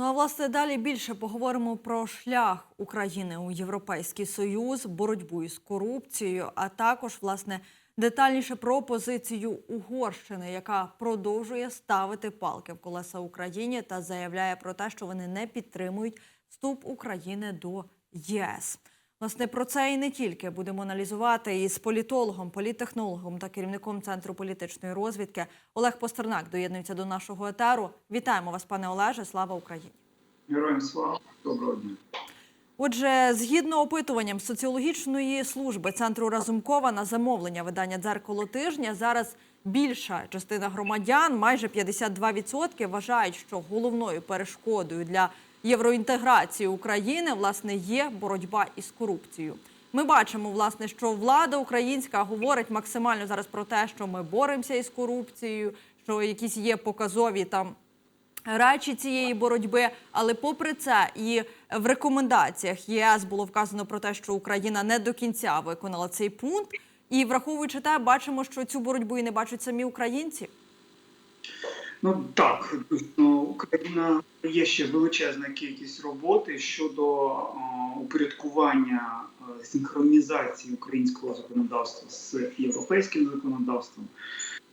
Ну а власне далі більше поговоримо про шлях України у Європейський Союз, боротьбу із корупцією, а також власне детальніше про позицію Угорщини, яка продовжує ставити палки в колеса Україні та заявляє про те, що вони не підтримують вступ України до ЄС. Власне, про це і не тільки будемо аналізувати із політологом, політтехнологом та керівником центру політичної розвідки Олег Постернак доєднується до нашого етеру. Вітаємо вас, пане Олеже. Слава Україні! Героям слава, доброго дня. Отже, згідно опитуванням соціологічної служби центру Разумкова на замовлення видання дзеркало тижня, зараз більша частина громадян, майже 52%, вважають, що головною перешкодою для євроінтеграції України власне є боротьба із корупцією. Ми бачимо, власне, що влада українська говорить максимально зараз про те, що ми боремося із корупцією, що якісь є показові там речі цієї боротьби. Але попри це, і в рекомендаціях ЄС було вказано про те, що Україна не до кінця виконала цей пункт. І враховуючи те, бачимо, що цю боротьбу і не бачать самі українці. Ну так, Україна є ще величезна кількість роботи щодо е, упорядкування е, синхронізації українського законодавства з європейським законодавством.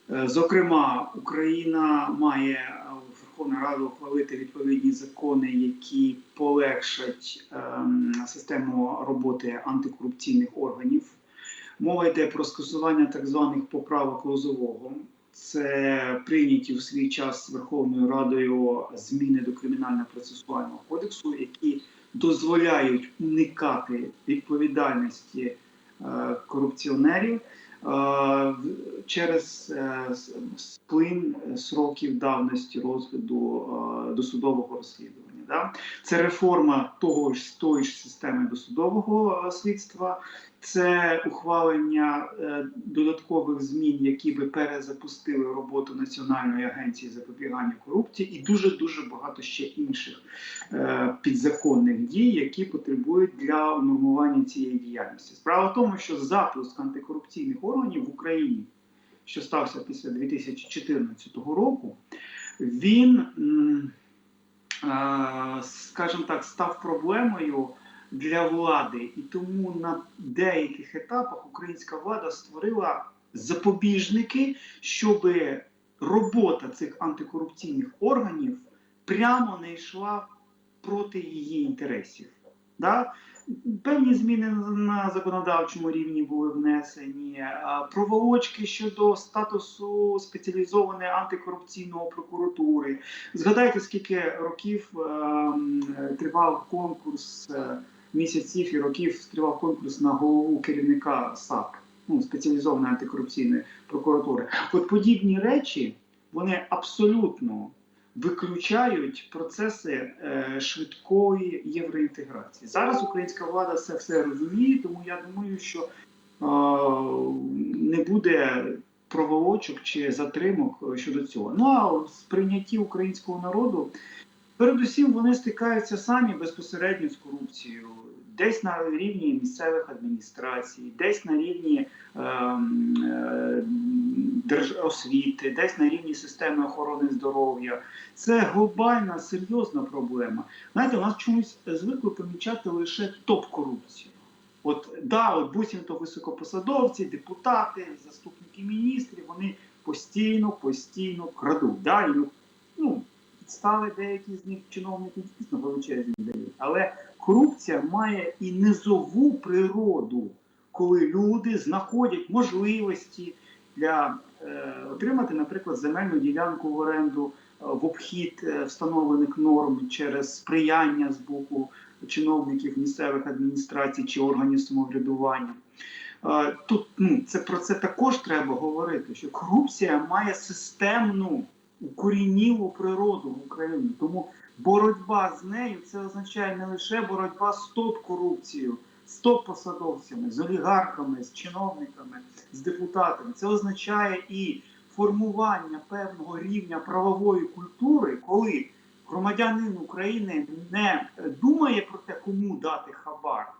Е, Зокрема, Україна має Верховна Рада ухвалити відповідні закони, які полегшать ем, систему роботи антикорупційних органів. Мова йде про скасування так званих поправок Лозового. Це прийняті в свій час Верховною Радою зміни до кримінального процесуального кодексу, які дозволяють уникати відповідальності е, корупціонерів через е, сплин сроків давності розгляду е, досудового розслідування. Да? Це реформа того ж тої ж системи досудового е, слідства, це ухвалення е, додаткових змін, які би перезапустили роботу Національної агенції запобігання корупції, і дуже дуже багато ще інших е, підзаконних дій, які потребують для унормування цієї діяльності. Справа в тому, що запуск антикорупційних органів в Україні, що стався після 2014 року, він, скажімо так, став проблемою для влади, і тому на деяких етапах українська влада створила запобіжники, щоб робота цих антикорупційних органів прямо не йшла проти її інтересів. Да? Певні зміни на законодавчому рівні були внесені, проволочки щодо статусу спеціалізованої антикорупційної прокуратури. Згадайте, скільки років е, тривав конкурс е, місяців і років тривав конкурс на голову керівника САП, ну, спеціалізованої антикорупційної прокуратури. От подібні речі вони абсолютно виключають процеси е, швидкої євроінтеграції. Зараз українська влада це все розуміє, тому я думаю, що е, не буде проволочок чи затримок щодо цього. Ну а в сприйнятті українського народу. Передусім вони стикаються самі безпосередньо з корупцією, десь на рівні місцевих адміністрацій, десь на рівні ем, е, держосвіти, десь на рівні системи охорони здоров'я. Це глобальна серйозна проблема. Знаєте, у нас чомусь звикли помічати лише топ-корупцію. От да, от буцімто високопосадовці, депутати, заступники міністрів, вони постійно, постійно крадуть. Да? І, ну, підстави деякі з них чиновників дійсно величезні дають. Але корупція має і низову природу, коли люди знаходять можливості для е, отримати, наприклад, земельну ділянку в оренду е, в обхід е, встановлених норм через сприяння з боку чиновників місцевих адміністрацій чи органів самоврядування. Тут ну, це про це також треба говорити, що корупція має системну укорінілу природу в Україні. Тому боротьба з нею це означає не лише боротьба з топ-корупцією, з топ-посадовцями, з олігархами, з чиновниками, з депутатами. Це означає і формування певного рівня правової культури, коли громадянин України не думає про те, кому дати хабар.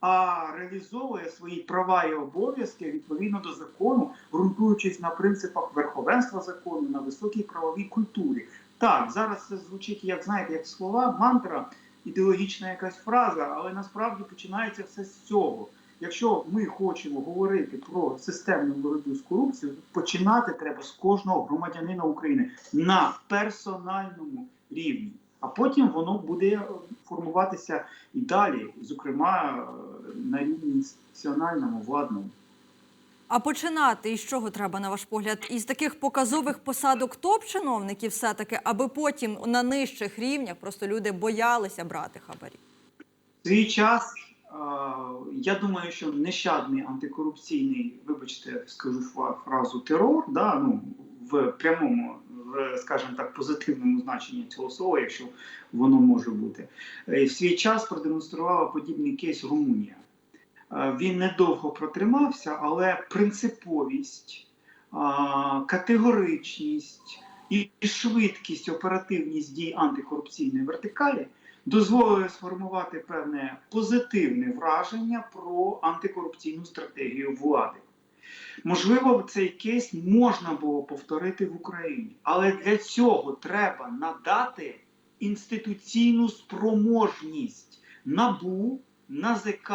А реалізовує свої права і обов'язки відповідно до закону, ґрунтуючись на принципах верховенства закону, на високій правовій культурі. Так, зараз це звучить, як знаєте, як слова, мантра, ідеологічна якась фраза, але насправді починається все з цього. Якщо ми хочемо говорити про системну боротьбу з корупцією, починати треба з кожного громадянина України на персональному рівні. А потім воно буде формуватися і далі, зокрема е, на рівні інституціональному, владному. А починати із чого треба, на ваш погляд? Із таких показових посадок топ-чиновників все-таки, аби потім на нижчих рівнях просто люди боялися брати хабарі. Свій час я думаю, що нещадний антикорупційний, вибачте, скажу фразу терор, да, ну, в прямому, в, скажімо так, позитивному значенні цього слова, якщо воно може бути, е, в свій час продемонструвала подібний кейс Румунія. Е, Він недовго протримався, але принциповість, категоричність і швидкість, оперативність дій антикорупційної вертикалі дозволили сформувати певне позитивне враження про антикорупційну стратегію влади. Можливо, цей кейс можна було повторити в Україні, але для цього треба надати інституційну спроможність НАБУ, НАЗК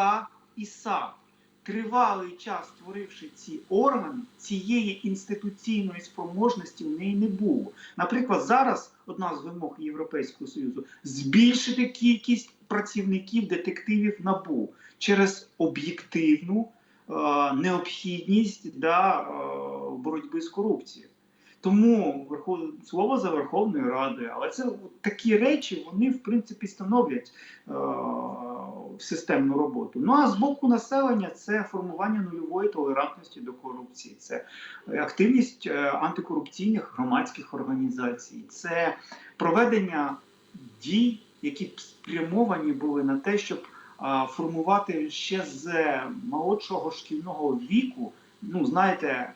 і САП. Тривалий час створивши ці органи, цієї інституційної спроможності в неї не було. Наприклад, зараз одна з вимог Європейського Союзу збільшити кількість працівників детективів НАБУ через об'єктивну е, необхідність да, е, боротьби з корупцією. Тому слово за Верховною Радою, але це такі речі вони в принципі становлять е... системну роботу. Ну а з боку населення це формування нульової толерантності до корупції, це активність е, антикорупційних громадських організацій, це проведення дій, які спрямовані були на те, щоб формувати ще з молодшого шкільного віку, ну знаєте,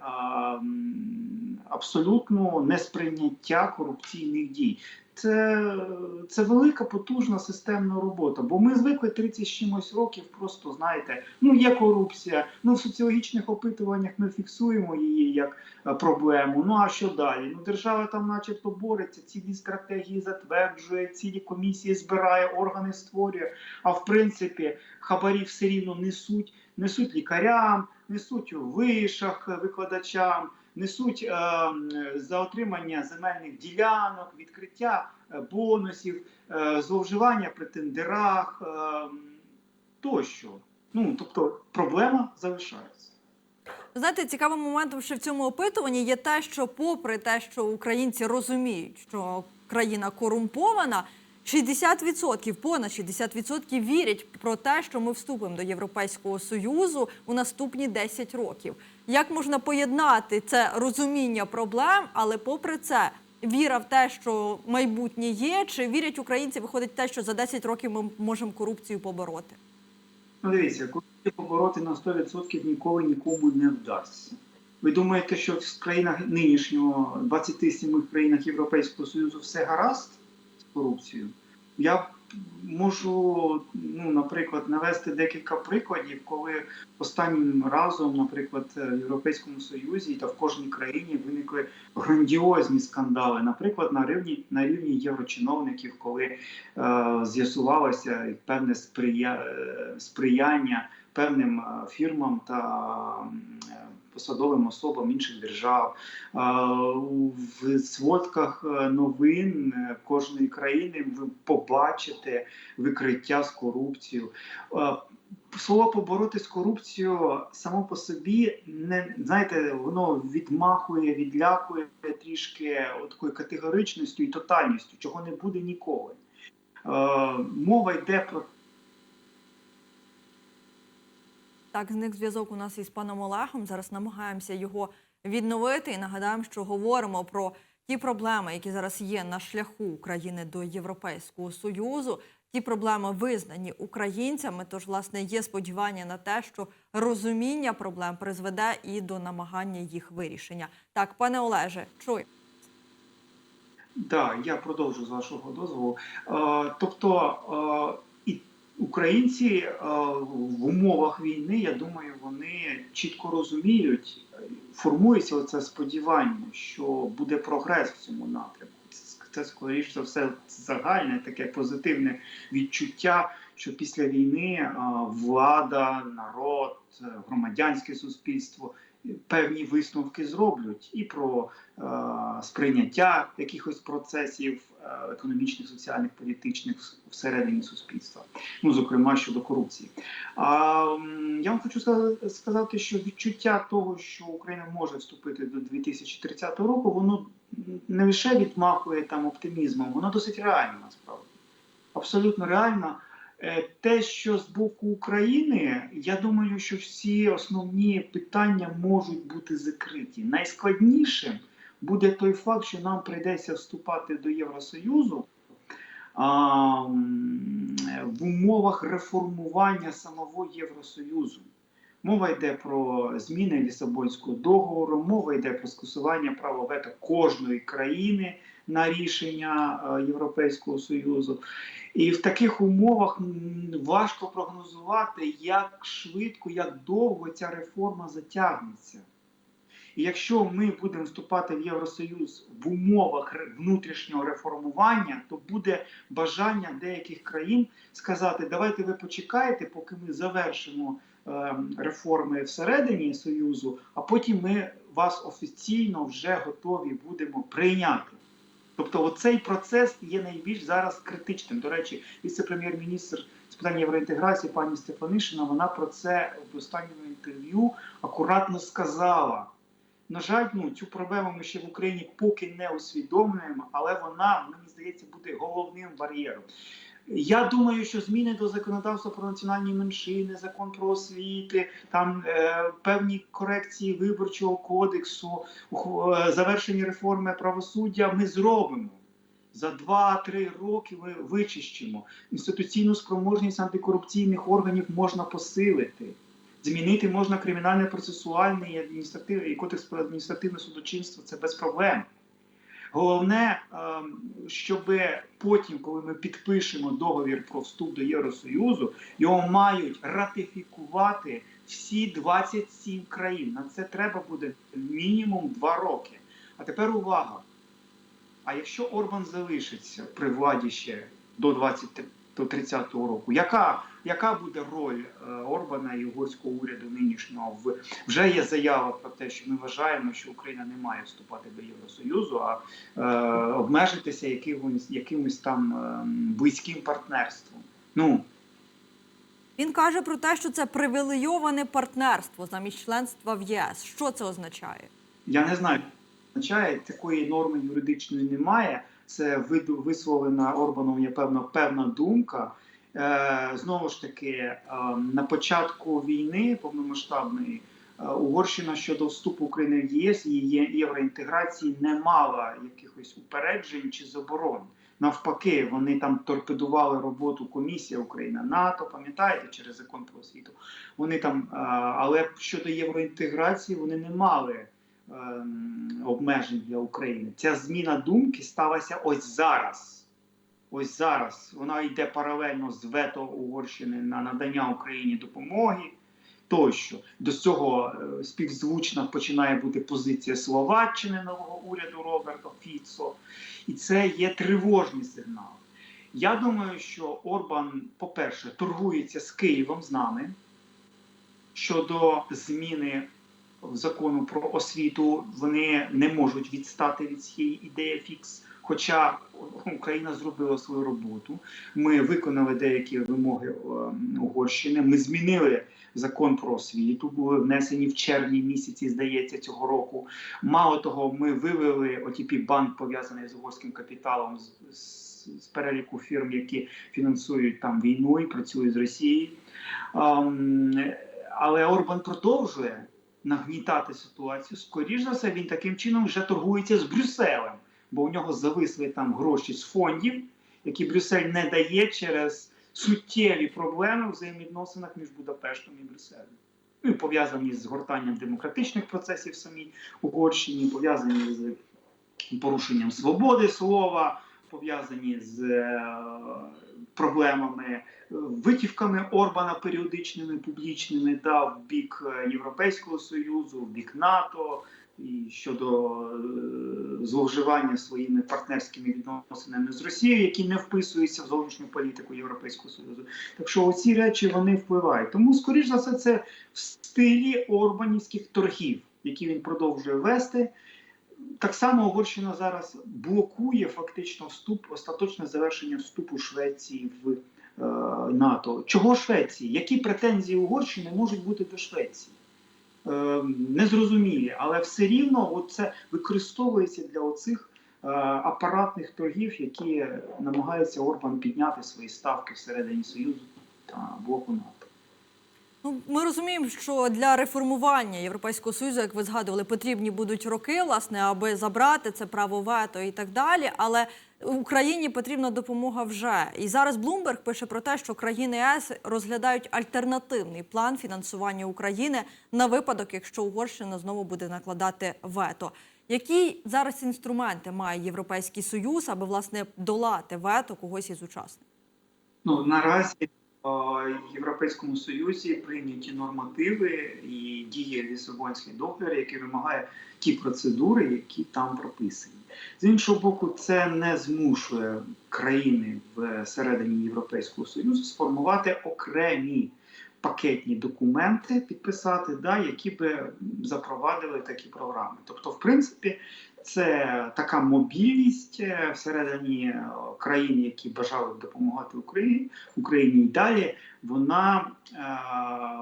абсолютно несприйняття корупційних дій. Це, це велика потужна системна робота. Бо ми звикли 30 з чимось років, просто знаєте, ну є корупція. Ну в соціологічних опитуваннях ми фіксуємо її як е, проблему. Ну а що далі? Ну держава там, начебто, бореться, цілі стратегії затверджує, цілі комісії збирає, органи створює. А в принципі, хабарі все рівно несуть, несуть лікарям, несуть у вишах викладачам. Несуть е, за отримання земельних ділянок, відкриття е, бонусів, е, зловживання при тендерах тощо. Ну тобто проблема залишається. Знаєте, цікавим моментом, що в цьому опитуванні є те, що, попри те, що українці розуміють, що країна корумпована, 60%, понад 60% вірять про те, що ми вступимо до Європейського союзу у наступні 10 років. Як можна поєднати це розуміння проблем, але попри це віра в те, що майбутнє є, чи вірять українці, виходить те, що за 10 років ми можемо корупцію побороти? Ну, дивіться, корупцію побороти на 100% ніколи нікому не вдасться. Ви думаєте, що в країнах нинішнього 27 країнах Європейського Союзу все гаразд з корупцією? Я можу, ну, наприклад, навести декілька прикладів, коли останнім разом, наприклад, в Європейському Союзі та в кожній країні виникли грандіозні скандали. Наприклад, на рівні на рівні єврочиновників, коли е, з'ясувалося певне сприя, е, сприяння певним е, фірмам та е, посадовим особам інших держав. В сводках е, новин е, кожної країни ви побачите викриття з корупцією. Слово побороти з корупцією само по собі не знаєте, воно відмахує, відлякує трішки такою категоричністю і тотальністю, чого не буде ніколи. Е, мова йде про Так, зник зв'язок у нас із паном Олегом. Зараз намагаємося його відновити і нагадаємо, що говоримо про ті проблеми, які зараз є на шляху України до Європейського союзу. Ті проблеми визнані українцями. Тож, власне, є сподівання на те, що розуміння проблем призведе і до намагання їх вирішення. Так, пане Олеже, чуй. Да, я продовжу з вашого дозволу. Е, тобто е, українці е, в умовах війни, я думаю, вони чітко розуміють, е, формується оце сподівання, що буде прогрес в цьому напрямку. Це скоріш за все загальне таке позитивне відчуття, що після війни е, влада, народ, е, громадянське суспільство певні висновки зроблять і про е, сприйняття якихось процесів е, економічних, соціальних, політичних всередині суспільства, ну зокрема щодо корупції. А я вам хочу сказати, що відчуття того, що Україна може вступити до 2030 року, воно не лише відмахує там оптимізмом, воно досить реально насправді. Абсолютно реально. Е, Те, що з боку України, я думаю, що всі основні питання можуть бути закриті. Найскладнішим буде той факт, що нам прийдеться вступати до Євросоюзу а, в умовах реформування самого Євросоюзу. Мова йде про зміни Лісабонського договору, мова йде про скасування права вето кожної країни на рішення Європейського Союзу. І в таких умовах важко прогнозувати, як швидко, як довго ця реформа затягнеться. І якщо ми будемо вступати в Євросоюз в умовах внутрішнього реформування, то буде бажання деяких країн сказати: давайте ви почекаєте, поки ми завершимо е, реформи всередині Союзу, а потім ми вас офіційно вже готові будемо прийняти. Тобто, оцей процес є найбільш зараз критичним. До речі, віце-прем'єр-міністр з питань євроінтеграції пані Стефанишина, вона про це в останньому інтерв'ю акуратно сказала. На жаль, ну цю проблему ми ще в Україні поки не усвідомлюємо, але вона, мені здається, буде головним бар'єром. Я думаю, що зміни до законодавства про національні меншини, закон про освіти, там е, певні корекції виборчого кодексу, е, завершення реформи правосуддя ми зробимо. За 2-3 роки ми вичищимо. Інституційну спроможність антикорупційних органів можна посилити. Змінити можна кримінальне процесуальне і адміністративне і кодекс про адміністративне судочинство це без проблем. Головне, ем, щоб потім, коли ми підпишемо договір про вступ до Євросоюзу, його мають ратифікувати всі 27 країн. На це треба буде мінімум 2 роки. А тепер увага. А якщо Орбан залишиться при владі ще до 20, до 30-го року, яка, яка буде роль е, Орбана і угорського уряду нинішнього? В вже є заява про те, що ми вважаємо, що Україна не має вступати до Євросоюзу, а е, обмежитися якимось, якимось там е, близьким партнерством. Ну Він каже про те, що це привілейоване партнерство замість членства в ЄС. Що це означає? я не знаю, що означає такої норми юридичної немає. Це висловлена Орбаном є певна певна думка. Е, знову ж таки, е, на початку війни повномасштабної е, Угорщина щодо вступу України в ЄС і євроінтеграції не мала якихось упереджень чи заборон. Навпаки, вони там торпедували роботу комісія Україна НАТО, пам'ятаєте, через закон про освіту. Вони там, але щодо євроінтеграції, вони не мали обмежень для України. Ця зміна думки сталася ось зараз. Ось зараз вона йде паралельно з вето Угорщини на надання Україні допомоги. Тощо до цього е, співзвучна починає бути позиція Словаччини нового уряду Роберта Фіцо, і це є тривожний сигнал. Я думаю, що Орбан, по-перше, торгується з Києвом з нами щодо зміни закону про освіту. Вони не можуть відстати від цієї ідеї фікс. Хоча Україна зробила свою роботу, ми виконали деякі вимоги е, Угорщини. Ми змінили закон про освіту, були внесені в червні місяці, здається, цього року. Мало того, ми вивели OTP банк пов'язаний з угорським капіталом з, з, з переліку фірм, які фінансують там війну і працюють з Росією. Ем, але Орбан продовжує нагнітати ситуацію. Скоріше за все, він таким чином вже торгується з Брюсселем, бо у нього зависли там гроші з фондів, які Брюссель не дає через суттєві проблеми в взаємовідносинах між Будапештом і Брюсселем. Ну, і пов'язані з згортанням демократичних процесів в самій Угорщині, пов'язані з порушенням свободи слова, пов'язані з е, проблемами, витівками Орбана періодичними, публічними, да, в бік е, Європейського Союзу, в бік НАТО, і щодо е, зловживання своїми партнерськими відносинами з Росією, які не вписуються в зовнішню політику Європейського Союзу. Так що оці речі вони впливають. Тому, скоріш за все, це в стилі орбанівських торгів, які він продовжує вести. Так само Угорщина зараз блокує фактично вступ, остаточне завершення вступу Швеції в е, НАТО. Чого Швеції? Які претензії Угорщини можуть бути до Швеції? Е, незрозумілі, але все рівно це використовується для оцих е, апаратних торгів, які намагаються Орбан підняти свої ставки всередині Союзу та блоку НАТО. Ну, ми розуміємо, що для реформування Європейського союзу, як ви згадували, потрібні будуть роки, власне, аби забрати це право вето і так далі. Але Україні потрібна допомога вже. І зараз Блумберг пише про те, що країни ЄС розглядають альтернативний план фінансування України на випадок, якщо Угорщина знову буде накладати вето. Які зараз інструменти має Європейський Союз, аби власне долати вето когось із учасників? Ну наразі в Європейському Союзі прийняті нормативи і діє Лісабонський договір, який вимагає ті процедури, які там прописані. З іншого боку, це не змушує країни всередині Європейського Союзу сформувати окремі пакетні документи, підписати, да, які би запровадили такі програми. Тобто, в принципі, це така мобільність е, всередині е, країн, які бажали б допомагати Україні, Україні і далі. Вона е,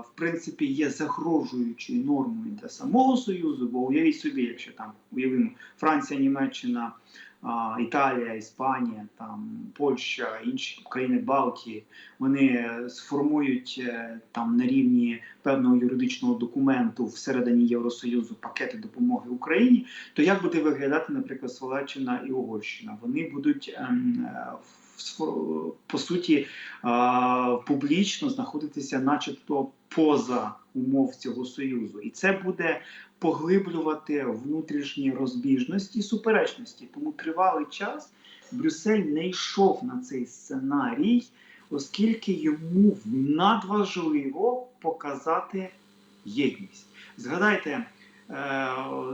в принципі є загрожуючою нормою для самого союзу. Бо уявіть собі, якщо там уявимо Франція, Німеччина, Італія, Іспанія, там Польща, інші країни Балтії, вони сформують е, там на рівні певного юридичного документу всередині Євросоюзу пакети допомоги Україні, то як буде виглядати, наприклад, Словаччина і Угорщина? Вони будуть ем, е, в- по суті публічно знаходитися, начебто, поза умов цього союзу, і це буде поглиблювати внутрішні розбіжності і суперечності. Тому тривалий час Брюссель не йшов на цей сценарій, оскільки йому надважливо показати єдність. Згадайте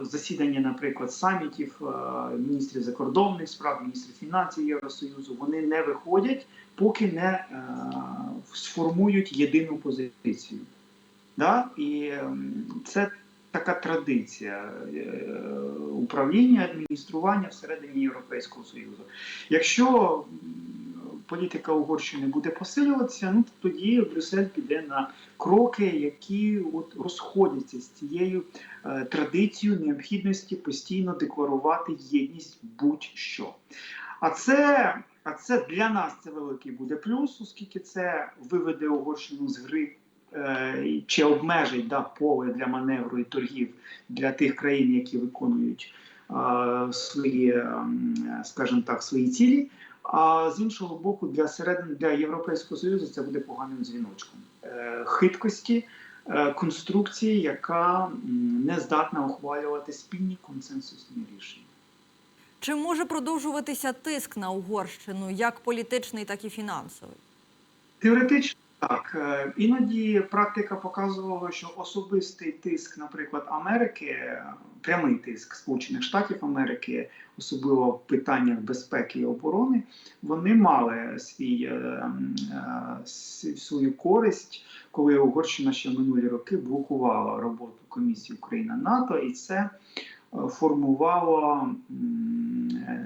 засідання, наприклад, самітів е, міністрів закордонних справ, міністрів фінансів Євросоюзу. Вони не виходять, поки не е, сформують єдину позицію. Да? І це така традиція е, управління, адміністрування всередині Європейського Союзу. Якщо політика Угорщини буде посилюватися, ну тоді Брюссель піде на кроки, які от розходяться з цією е, традицією необхідності постійно декларувати єдність будь-що. А це, а це для нас це великий буде плюс, оскільки це виведе Угорщину з гри е, чи обмежить да, поле для маневру і торгів для тих країн, які виконують е, свої, ем, скажімо так, свої цілі. А з іншого боку, для середини для Європейського союзу це буде поганим дзвіночком Е, хиткості е, конструкції, яка не здатна ухвалювати спільні консенсусні рішення. Чи може продовжуватися тиск на Угорщину як політичний, так і фінансовий? Теоретично так. Е, Іноді практика показувала, що особистий тиск, наприклад, Америки, прямий тиск Сполучених Штатів Америки, особливо в питаннях безпеки і оборони, вони мали свій, е, е, свою користь, коли Угорщина ще минулі роки блокувала роботу комісії Україна НАТО, і це формувало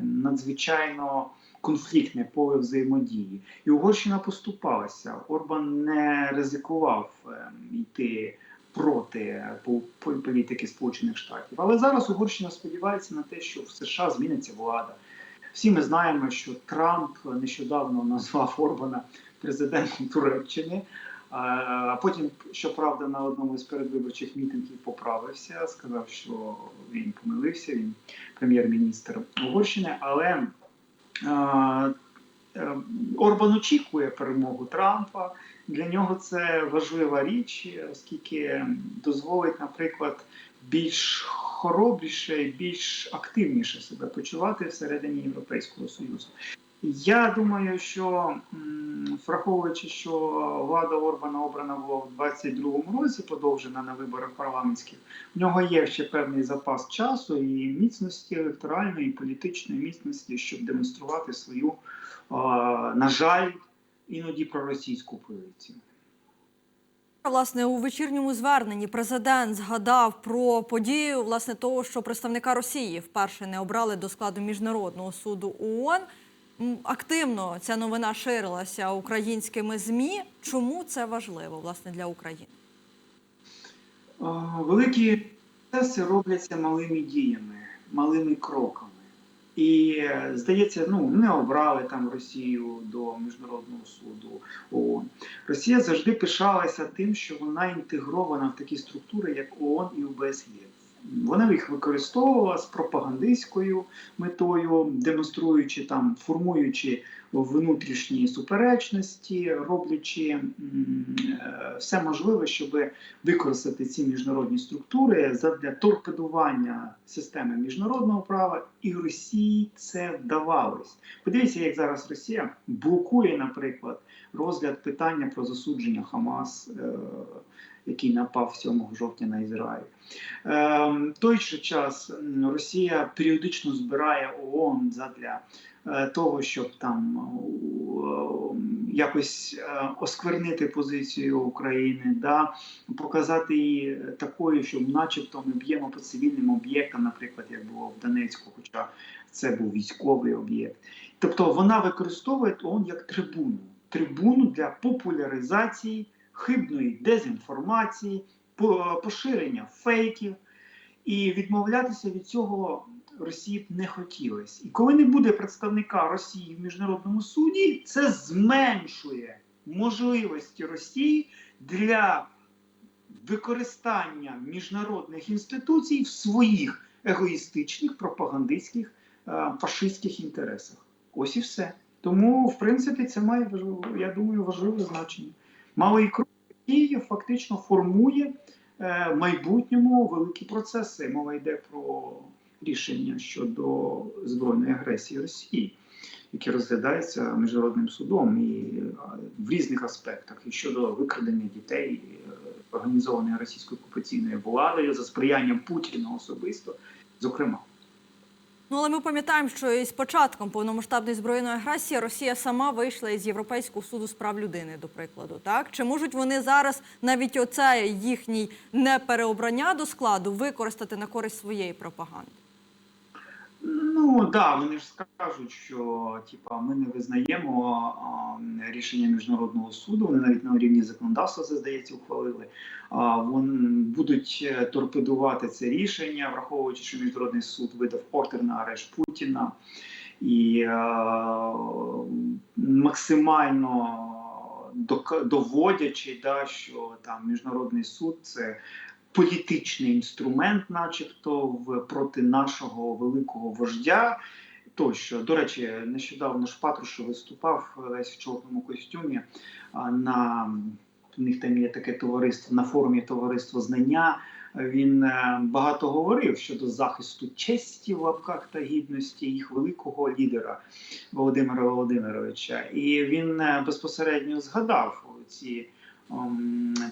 надзвичайно конфліктне поле взаємодії. І Угорщина поступалася. Орбан не ризикував е, йти проти по- по- політики Сполучених Штатів. Але зараз Угорщина сподівається на те, що в США зміниться влада. Всі ми знаємо, що Трамп нещодавно назвав Орбана президентом Туреччини. А потім, щоправда, на одному з передвиборчих мітингів поправився, сказав, що він помилився, він прем'єр-міністр Угорщини, але Е, е, Орбан очікує перемогу Трампа. Для нього це важлива річ, оскільки дозволить, наприклад, більш хоробріше більш активніше себе почувати всередині Європейського Союзу. Я думаю, що враховуючи, що влада Орбана обрана була в 22-му році, подовжена на виборах парламентських, в нього є ще певний запас часу і міцності електоральної, і політичної міцності, щоб демонструвати свою, на жаль, іноді проросійську позицію. Власне, у вечірньому зверненні президент згадав про подію власне того, що представника Росії вперше не обрали до складу міжнародного суду ООН. Активно ця новина ширилася українськими змі. Чому це важливо власне для України? Великі процеси робляться малими діями, малими кроками. І е, здається, ну не обрали там Росію до міжнародного суду ООН. Росія завжди пишалася тим, що вона інтегрована в такі структури, як ООН і ОБСЄ. Вона їх використовувала з пропагандистською метою, демонструючи там, формуючи внутрішні суперечності, роблячи е, все можливе, щоб використати ці міжнародні структури для торпедування системи міжнародного права, і Росії це вдавалось. Подивіться, як зараз Росія блокує, наприклад, розгляд питання про засудження Хамас, е, який напав 7 жовтня на Ізраїль. В той же час Росія періодично збирає ООН задля е, того, щоб там е, якось е, осквернити позицію України, да, показати її такою, що начебто ми б'ємо по цивільним об'єктам, наприклад, як було в Донецьку, хоча це був військовий об'єкт. Тобто вона використовує ООН як трибуну, трибуну для популяризації хибної дезінформації, поширення фейків. І відмовлятися від цього Росії б не хотілося. І коли не буде представника Росії в міжнародному суді, це зменшує можливості Росії для використання міжнародних інституцій в своїх егоїстичних пропагандистських е, фашистських інтересах. Ось і все. Тому, в принципі, це має я думаю, важливе значення. Малий крок, який фактично формує е, в майбутньому великі процеси. Мова йде про рішення щодо збройної агресії Росії, які розглядаються міжнародним судом і в різних аспектах, і щодо викрадення дітей е, організованої російською окупаційною владою за сприянням Путіна особисто, зокрема. Ну але ми пам'ятаємо, що із початком повномасштабної збройної агресії Росія сама вийшла із Європейського суду з прав людини, до прикладу. Так чи можуть вони зараз навіть оце їхній непереобрання до складу використати на користь своєї пропаганди? Ну да, вони ж скажуть, що типа ми не визнаємо а, рішення міжнародного суду. Вони навіть на рівні законодавства це здається ухвалили. А вони будуть е, торпедувати це рішення, враховуючи, що міжнародний суд видав ордер на арешт Путіна і е, максимально доводячи, да, що там міжнародний суд це політичний інструмент, начебто, в проти нашого великого вождя. Тощо, до речі, нещодавно ж Патрушев виступав весь в чорному костюмі а, на у них там є таке товариство на форумі товариство знання. Він е, багато говорив щодо захисту честі в лапках та гідності їх великого лідера Володимира Володимировича. І він е, безпосередньо згадав ці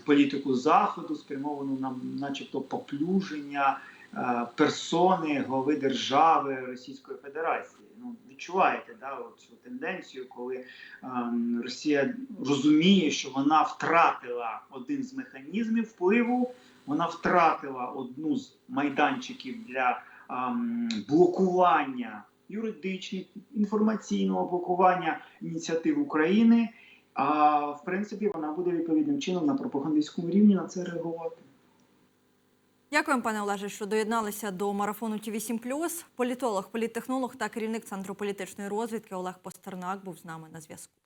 політику заходу, спрямовану на, начебто, поплюження е, персони глави держави Російської Федерації. Ну, відчуваєте да, цю тенденцію, коли ем, Росія розуміє, що вона втратила один з механізмів впливу, вона втратила одну з майданчиків для ем, блокування юридичних, інформаційного блокування ініціатив України. А в принципі, вона буде відповідним чином на пропагандистському рівні на це реагувати. Дякуємо, пане Олеже, що доєдналися до марафону Ті 7 Політолог, політтехнолог та керівник центру політичної розвідки Олег Постернак був з нами на зв'язку.